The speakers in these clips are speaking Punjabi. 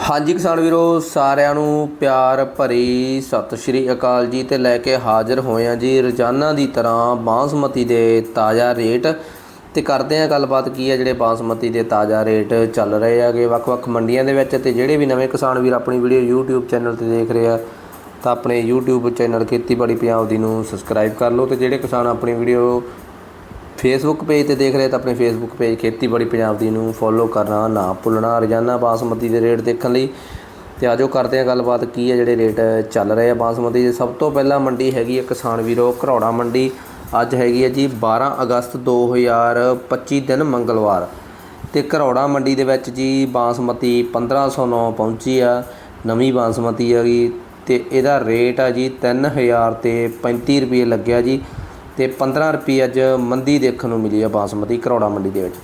ਹਾਂਜੀ ਕਿਸਾਨ ਵੀਰੋ, ਸਾਰਿਆਂ ਨੂੰ ਪਿਆਰ ਭਰੀ ਸਤਿ ਸ਼੍ਰੀ ਅਕਾਲ ਜੀ ਤੇ ਲੈ ਕੇ ਹਾਜ਼ਰ ਹੋਏ ਹਾਂ ਜੀ ਰੋਜ਼ਾਨਾ ਦੀ ਤਰ੍ਹਾਂ ਬਾਸਮਤੀ ਦੇ ਤਾਜ਼ਾ ਰੇਟ। ਤੇ ਕਰਦੇ ਹਾਂ ਗੱਲਬਾਤ ਕੀ ਹੈ ਜਿਹੜੇ ਬਾਸਮਤੀ ਦੇ ਤਾਜ਼ਾ ਰੇਟ ਚੱਲ ਰਹੇ ਹੈਗੇ ਵੱਖ-ਵੱਖ ਮੰਡੀਆਂ ਦੇ ਵਿੱਚ ਤੇ ਜਿਹੜੇ ਵੀ ਨਵੇਂ ਕਿਸਾਨ ਵੀਰ ਆਪਣੀ ਵੀਡੀਓ YouTube ਚੈਨਲ ਤੇ ਦੇਖ ਰਹੇ ਆ, ਤਾਂ ਆਪਣੇ YouTube ਚੈਨਲ ਖੇਤੀਬਾੜੀ ਪੰਜਾਬ ਦੀ ਨੂੰ ਸਬਸਕ੍ਰਾਈਬ ਕਰ ਲਓ ਤੇ ਜਿਹੜੇ ਕਿਸਾਨ ਆਪਣੀ ਵੀਡੀਓ ਫੇਸਬੁੱਕ ਪੇਜ ਤੇ ਦੇਖ ਰਹੇ ਤਾਂ ਆਪਣੇ ਫੇਸਬੁੱਕ ਪੇਜ ਖੇਤੀਬਾੜੀ ਪੰਜਾਬ ਦੀ ਨੂੰ ਫੋਲੋ ਕਰਨਾ ਨਾ ਭੁੱਲਣਾ, ਰੋਜ਼ਾਨਾ ਬਾਸਮਤੀ ਦੇ ਰੇਟ ਦੇਖਣ ਲਈ ਤੇ ਆਜੋ ਕਰਦੇ ਹਾਂ ਗੱਲਬਾਤ ਕੀ ਹੈ ਜਿਹੜੇ ਰੇਟ ਚੱਲ ਰਹੇ ਆ ਬਾਸਮਤੀ ਦੇ। ਸਭ ਤੋਂ ਪਹਿਲਾਂ ਮੰਡੀ ਹੈਗੀ ਹੈ ਕਿਸਾਨ ਵੀਰੋ, ਘਰੌੜਾ ਮੰਡੀ। ਅੱਜ ਹੈਗੀ ਹੈ ਜੀ 12 ਅਗਸਤ 2025 ਦਿਨ ਮੰਗਲਵਾਰ ਤੇ ਘਰੌੜਾ ਮੰਡੀ ਦੇ ਵਿੱਚ ਜੀ ਬਾਸਮਤੀ 1509 ਪਹੁੰਚੀ ਆ, ਨਵੀਂ ਬਾਸਮਤੀ ਹੈਗੀ ਤੇ ਇਹਦਾ ਰੇਟ ਆ ਜੀ 3000 ਤੇ 35 ਰੁਪਏ ਲੱਗਿਆ ਜੀ। ਤੇ 15 ਰੁਪਏ ਅੱਜ ਮੰਦੀ ਦੇਖਣ ਨੂੰ ਮਿਲੀ ਆ ਬਾਸਮਤੀ ਕਰੌੜਾ ਮੰਡੀ ਦੇ ਵਿੱਚ।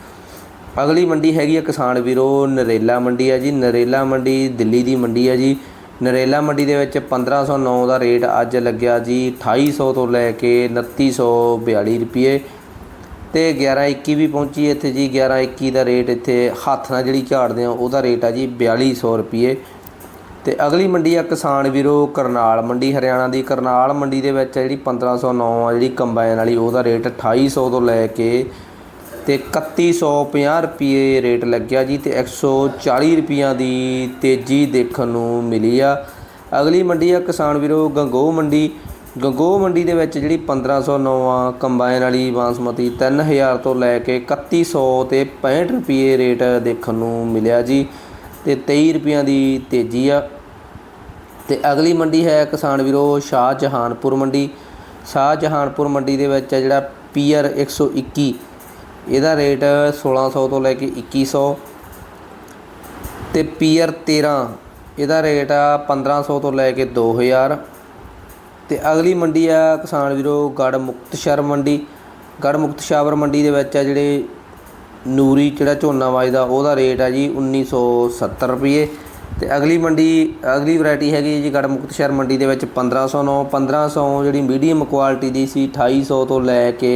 ਅਗਲੀ ਮੰਡੀ ਹੈਗੀ ਆ ਕਿਸਾਨ ਵੀਰੋ ਨਰੇਲਾ ਮੰਡੀ ਆ ਜੀ। ਨਰੇਲਾ ਮੰਡੀ ਦਿੱਲੀ ਦੀ ਮੰਡੀ ਆ ਜੀ। ਨਰੇਲਾ ਮੰਡੀ ਦੇ ਵਿੱਚ 1509 ਦਾ ਰੇਟ ਅੱਜ ਲੱਗਿਆ ਜੀ 2800 ਤੋਂ ਲੈ ਕੇ 2942 ਰੁਪਏ। ਤੇ 1121 ਵੀ ਪਹੁੰਚੀ ਇੱਥੇ ਜੀ। 1121 ਦਾ ਰੇਟ ਇੱਥੇ ਹੱਥ ਨਾਲ ਜਿਹੜੀ ਝਾੜਦੇ ਆ, ਉਹਦਾ ਰੇਟ ਆ ਜੀ 4200 ਰੁਪਏ। ਤੇ ਅਗਲੀ ਮੰਡੀ ਆ ਕਿਸਾਨ ਵੀਰੋ ਕਰਨਾਲ ਮੰਡੀ, ਹਰਿਆਣਾ ਦੀ। ਕਰਨਾਲ ਮੰਡੀ ਦੇ ਵਿੱਚ ਜਿਹੜੀ 1509 ਆ, ਜਿਹੜੀ ਕੰਬਾਈਨ ਵਾਲੀ, ਉਹਦਾ ਰੇਟ 2800 ਤੋਂ ਲੈ ਕੇ ਤੇ 3150 ਰੁਪਏ ਰੇਟ ਲੱਗਿਆ ਜੀ ਤੇ 140 ਰੁਪਈਆਂ ਦੀ ਤੇਜ਼ੀ ਦੇਖਣ ਨੂੰ ਮਿਲੀ ਆ। ਅਗਲੀ ਮੰਡੀ ਆ ਕਿਸਾਨ ਵੀਰੋ ਗੰਗੋ ਮੰਡੀ। ਗੰਗੋ ਮੰਡੀ ਦੇ ਵਿੱਚ ਜਿਹੜੀ 1509 ਆ, ਕੰਬਾਈਨ ਵਾਲੀ ਬਾਸਮਤੀ 3000 ਤੋਂ ਲੈ ਕੇ 3100 ਤੇ 65 ਰੁਪਏ ਰੇਟ ਦੇਖਣ ਨੂੰ ਮਿਲਿਆ ਜੀ ਤੇ 23 ਰੁਪਈਆਂ ਦੀ ਤੇਜ਼ੀ ਆ। ਤੇ ਅਗਲੀ ਮੰਡੀ ਹੈ ਕਿਸਾਨ ਵੀਰੋ ਸ਼ਾਹ ਜਹਾਨਪੁਰ ਮੰਡੀ। ਸ਼ਾਹ ਜਹਾਨਪੁਰ ਮੰਡੀ ਦੇ ਵਿੱਚ ਹੈ ਜਿਹੜਾ ਪੀਆਰ 121 ਇਹਦਾ ਰੇਟ 1600 ਤੋਂ ਲੈ ਕੇ 2100 ਤੇ ਪੀਆਰ 13 ਇਹਦਾ ਰੇਟ ਆ 1500 ਤੋਂ ਲੈ ਕੇ 2000 ਤੇ ਅਗਲੀ ਮੰਡੀ ਆ ਕਿਸਾਨ ਵੀਰੋ ਗੜ ਮੁਕਤਸ਼ਰ ਮੰਡੀ। ਗੜ ਮੁਕਤਸ਼ਾਵਰ ਮੰਡੀ ਦੇ ਵਿੱਚ ਆ ਜਿਹੜੇ ਨੂਰੀ, ਜਿਹੜਾ ਝੋਨਾ ਵਾਜਦਾ, ਉਹਦਾ ਰੇਟ ਆ ਜੀ 1970 ਰੁਪਏ। ਤੇ ਅਗਲੀ ਮੰਡੀ, ਅਗਲੀ ਵੈਰਾਈਟੀ ਹੈਗੀ ਜੀ ਗੜ ਸ਼ਹਿਰ ਮੰਡੀ ਦੇ ਵਿੱਚ 1509 1500 ਜਿਹੜੀ ਮੀਡੀਅਮ ਕੁਆਲਿਟੀ ਦੀ ਸੀ 2800 ਤੋਂ ਲੈ ਕੇ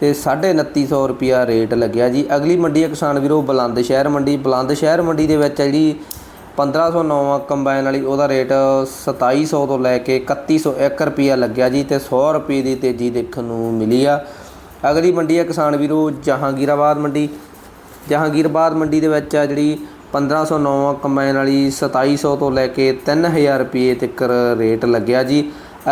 ਤੇ 2950 ਰੁਪਿਆ ਰੇਟ ਲੱਗਿਆ ਜੀ। ਅਗਲੀ ਮੰਡੀ ਹੈ ਕਿਸਾਨ ਵੀਰੋ, ਬੁਲੰਦ ਸ਼ਹਿਰ ਮੰਡੀ। ਬੁਲੰਦ ਸ਼ਹਿਰ ਮੰਡੀ ਦੇ ਵਿੱਚ ਹੈ ਜਿਹੜੀ 1509 ਕੰਬਾਈਨ ਵਾਲੀ, ਉਹਦਾ ਰੇਟ 2700 ਤੋਂ ਲੈ ਕੇ 3101 ਰੁਪਿਆ ਲੱਗਿਆ ਜੀ ਤੇ 100 ਰੁਪਏ ਦੀ ਤੇਜ਼ੀ ਦੇਖਣ ਨੂੰ ਮਿਲੀ ਆ। ਅਗਲੀ ਮੰਡੀ ਹੈ ਕਿਸਾਨ ਵੀਰੋ, ਜਹਾਂਗੀਰਾਬਾਦ ਮੰਡੀ। ਜਹਾਂਗੀਰਾਬਾਦ ਮੰਡੀ ਦੇ ਵਿੱਚ ਆ ਜਿਹੜੀ 1509 ਕੰਬਾਈਨ ਵਾਲੀ 2700 ਤੋਂ ਲੈ ਕੇ 3000 ਰੁਪਏ ਤੱਕ ਰੇਟ ਲੱਗਿਆ ਜੀ।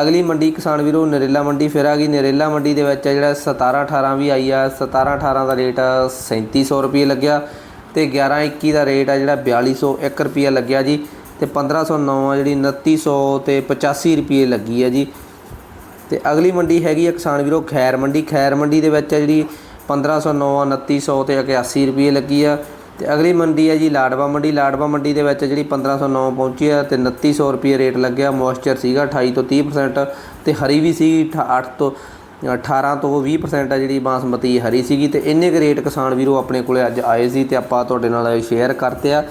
ਅਗਲੀ ਮੰਡੀ ਕਿਸਾਨ ਵੀਰੋ ਨਰੇਲਾ ਮੰਡੀ ਫਿਰ ਆ ਗਈ। ਨਰੇਲਾ ਮੰਡੀ ਦੇ ਵਿੱਚ ਜਿਹੜਾ 17 18 ਵੀ ਆਈ ਆ 17 18 ਦਾ ਰੇਟ 3700 ਰੁਪਏ ਲੱਗਿਆ ਤੇ 11 21 ਦਾ ਰੇਟ ਆ ਜਿਹੜਾ 4201 ਰੁਪਏ ਲੱਗਿਆ ਜੀ ਤੇ 1509 ਆ ਜਿਹੜੀ 2900 ਤੇ 85 ਰੁਪਏ ਲੱਗੀ ਆ ਜੀ। ਤੇ ਅਗਲੀ ਮੰਡੀ ਹੈਗੀ ਆ ਕਿਸਾਨ ਵੀਰੋ ਖੈਰ ਮੰਡੀ। ਖੈਰ ਮੰਡੀ ਦੇ ਵਿੱਚ ਆ ਜਿਹੜੀ 1509 2900 ਤੇ 81 ਰੁਪਏ ਲੱਗੀ ਆ। ਤੇ ਅਗਲੀ ਮੰਡੀ ਹੈ ਜੀ, ਲਾਡਵਾ ਮੰਡੀ। ਲਾਡਵਾ ਮੰਡੀ ਦੇ ਵਿੱਚ ਜਿਹੜੀ 1509 ਪਹੁੰਚੀ ਆ ਤੇ 2900 ਰੁਪਏ ਰੇਟ ਲੱਗਿਆ। ਮੋਇਸਚਰ ਸੀਗਾ 28 ਤੋਂ 30% ਤੇ ਹਰੀ ਵੀ ਸੀ 8 ਤੋਂ 18 ਤੋਂ 20% ਆ ਜਿਹੜੀ ਬਾਸਮਤੀ ਹਰੀ ਸੀਗੀ। ਤੇ ਇੰਨੇ ਕੁ ਰੇਟ ਕਿਸਾਨ ਵੀਰੋ ਆਪਣੇ ਕੋਲੇ ਅੱਜ ਆਏ ਸੀ ਤੇ ਆਪਾਂ ਤੁਹਾਡੇ ਨਾਲ ਸ਼ੇਅਰ ਕਰਤੇ ਆ।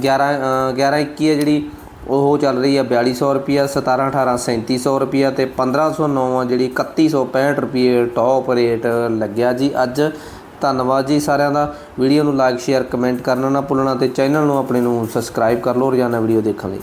11 11 21 ਹੈ ਜਿਹੜੀ, ਉਹ ਚੱਲ ਰਹੀ ਆ 4200 ਰੁਪਿਆ 17 18 3700 ਰੁਪਿਆ ਤੇ 1509 ਆ ਜਿਹੜੀ 3165 ਰੁਪਏ ਟੌਪ ਰੇਟ ਲੱਗਿਆ ਜੀ ਅੱਜ। ਧੰਨਵਾਦ ਜੀ ਸਾਰਿਆਂ ਦਾ। ਵੀਡੀਓ ਨੂੰ ਲਾਈਕ ਸ਼ੇਅਰ ਕਮੈਂਟ ਕਰਨਾ ਨਾ ਭੁੱਲਣਾ ਤੇ ਚੈਨਲ ਨੂੰ ਆਪਣੇ ਨੂੰ ਸਬਸਕ੍ਰਾਈਬ ਕਰ ਲਓ ਰੋਜ਼ਾਨਾ ਵੀਡੀਓ ਦੇਖਣ ਲਈ।